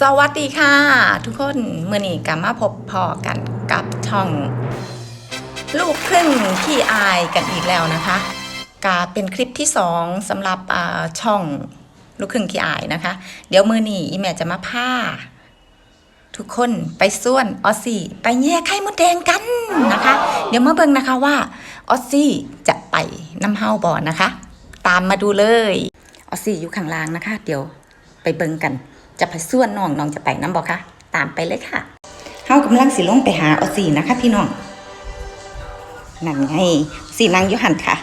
สวัสดีค่ะ ทุกคนเมื่อนี้กลับมาพบพอกันกับช่อง ลูกครึ่งขี้อายกันอีกแล้วนะคะกาเป็นคลิปที่สองสำหรับช่องลูกครึ่งขี้อายนะคะ เดี๋ยวมือนี้อีแม่จะมาพาทุกคนไปส่วนออสซี่ไปแย่ไข่มดแดงกันนะคะ เดี๋ยวมาเบิ่งนะคะว่าออสซี่จะไปน้ำเฮาบ่อนะคะ ตามมาดูเลยออสซี่อยู่ข้างล่างนะคะ เดี๋ยวไปเบิ่งกัน จะไปส่วนน้องน้องจะไปน้ำบ่คะตามไปเลยค่ะเฮากำลังสิลงไปหาออสซี่นะคะ พี่น้องนั่นไงสีนางอยุหันค่ะ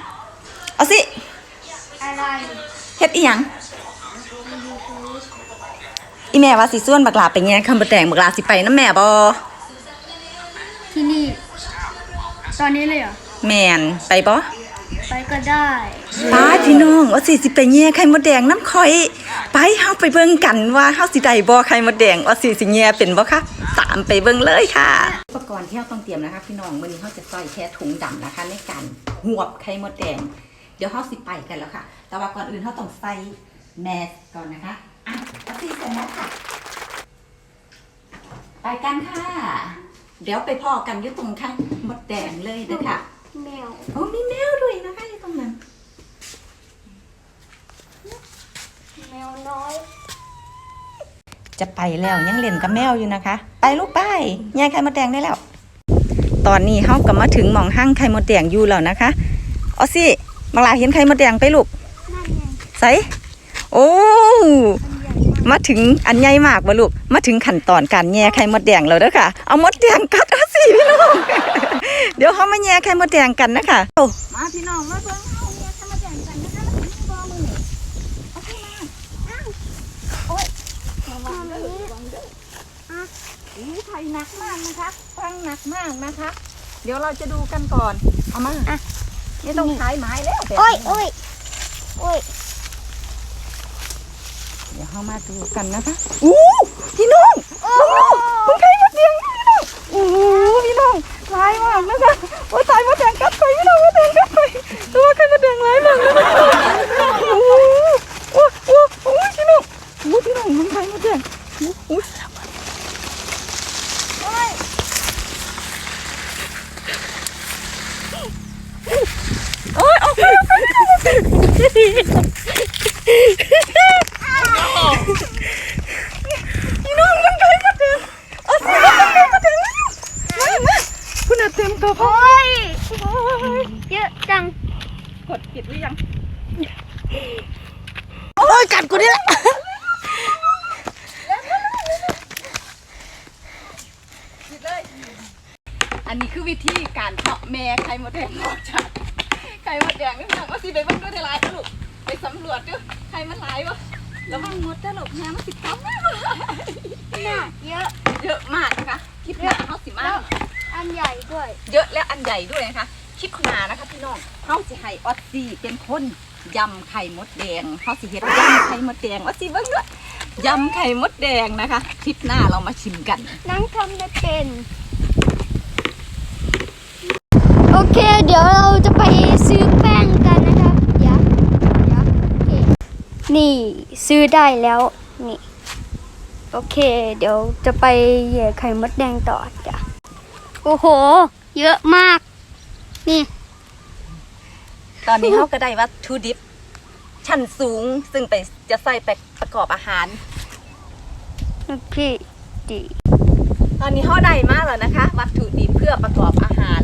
ออสซี่อะไรเฮ็ดอีหยังอีแม่ว่าสิส่วนบักหลาไปแง่คำบะแดงบักหลาสิไปน้ำแม่บ่ที่นี่ ตอนนี้เลยเหรอแม่นไปบ่ไปก็ได้ป้าพี่น้องว่าสิสิไปแย่ไข่มดแดงน้ำข่อย ไปเฮาไปเบิ่งกันว่าเฮาสิได้บ่ไข่มดแดงว่าสิสิแย่เป็นบ่คะตามไปเบิ่งเลยค่ะ อุปกรณ์ที่เราต้องเตรียมนะคะพี่น้องมื้อนี้เฮาจะใส่แค่ถุงดำนะคะ ในการหวบไข่มดแดง เดี๋ยวเฮาสิไปกันแล้วค่ะ แต่ว่าก่อนอื่นเฮาต้องใส่แมสก่อนนะคะอะเอาสิใส่แมสค่ะ ไปกันค่ะ เดี๋ยวไปพ่อกันอยู่ตรงข้างมดแดงเลยเด้อค่ะแมวโอ้มีแมวด้วยนะคะอยู่ตรงนั้น แมวน้อย จะไปแล้วยังเล่นกับแมวอยู่นะคะ ไปลูกไปยายไข่มดแดงได้แล้ว ตอนนี้เฮากลับมาถึงหมองห้างไข่มดแดงอยู่แล้วนะคะออซี่บางลาเห็นไข่มดแดงไปลูกใส่โอ้มาถึงอันใหญ่มากบ่ลูกมาถึงขั้นตอนการแย่ไข่มดแดงแล้วเด้อค่ะ เอามดแดงกัดออซี่พี่น้องเดี๋ยวเขามาแย่ไข่มดแดงกันนะคะโอ้มาพี่น้องมาเบิ่งเอาแย่ไข่มดแดงกันนะคะมาถึงบ่มือเอาขึ้นมาอ้าวโอ้ยระวังเด้อระวังเด้ออะอู้ไข่ หนักมากนะคะฟังหนักมากนะคะ เดี๋ยวเราจะดูกันก่อนเอามาอะนี่ต้องขายไม้แล้วแบบนี้โอ้ยโอ้ยโอ้ยเดี๋ยวเข้ามาดูกันนะคะอู้พี่น้องโอ้มึงไข่มดแดงพี่น้องโอ้โหพี่น้องร้ายมากนะคะโอ้ยตายมดแดงกัดไปพี่น้องมดแดงกัดไปตัวไข่มดแดงร้ายมากเลยโอ้โหโอ้โหโอ้ยพี่น้องโอ้ยพี่น้องมึงไข่มดแดงโอ้โห โอ้ย โอ้ยออกไปออกไปพี่ น้องมันไข่มดแดงเอาสิมันไข่มดแดงมามาคุณอาเต็มตัวพ่อโอ้ยเยอะจัง กดปิดหรือยัง โอ้ยกัดกูนี่แหละอันนี้คือวิธีการเพาะแม่ไข่มดแดงออกจากไข่มดแดงนี่พี่น้องว่าสิไปเบิ่งด้วยในไลน์ลูกไปสำรวจดูไข่มันหลายวะระวังมดเด้อลูกแม่มันสิกัดแม่มาน่ะเยอะ เยอะมากนะคะคลิปหน้าเขาสิมากอันใหญ่ด้วย เยอะและอันใหญ่ด้วยนะคะคลิปหน้านะคะพี่น้องเขาสิให้ออสซี่เป็นคนยำไข่มดแดงเขาสิเฮ็ดยำไข่มดแดงออสซี่เบิ่งด้วยยำไข่มดแดงนะคะคลิปหน้าเรามาชิมกัน นั่งทำไม่เป็น โอเค เดี๋ยวเราจะไปงกันนะครับเดี๋ยวเดี๋ยวโอเค นี่ซื้อได้แล้วนี่ โอเค เดี๋ยวจะไปเหย่ไข่มดแดงต่อจ้ะ โอ้โห เยอะมาก นี่ ตอนนี้เขาก็ได้วัตถุดิบ ชั้นสูงซึ่งไปจะใส่ไปประกอบอาหารพี่ดีตอนนี้เขาได้มาแล้วนะคะ วัตถุดิบเพื่อประกอบอาหาร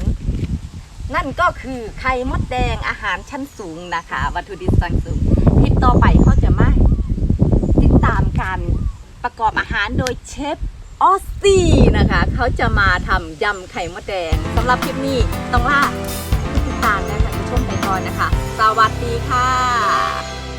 นั่นก็คือไข่มดแดงอาหารชั้นสูงนะคะ วัตถุดิบชั้นสูงคลิป ต่อไปเขาจะมาติดตามการประกอบอาหารโดยเชฟออสซี่นะคะ เขาจะมาทำยำไข่มดแดงสำหรับคลิปนี้ต้องว่าติดตามนะคะจะชมไปก่อนนะคะ สวัสดีค่ะ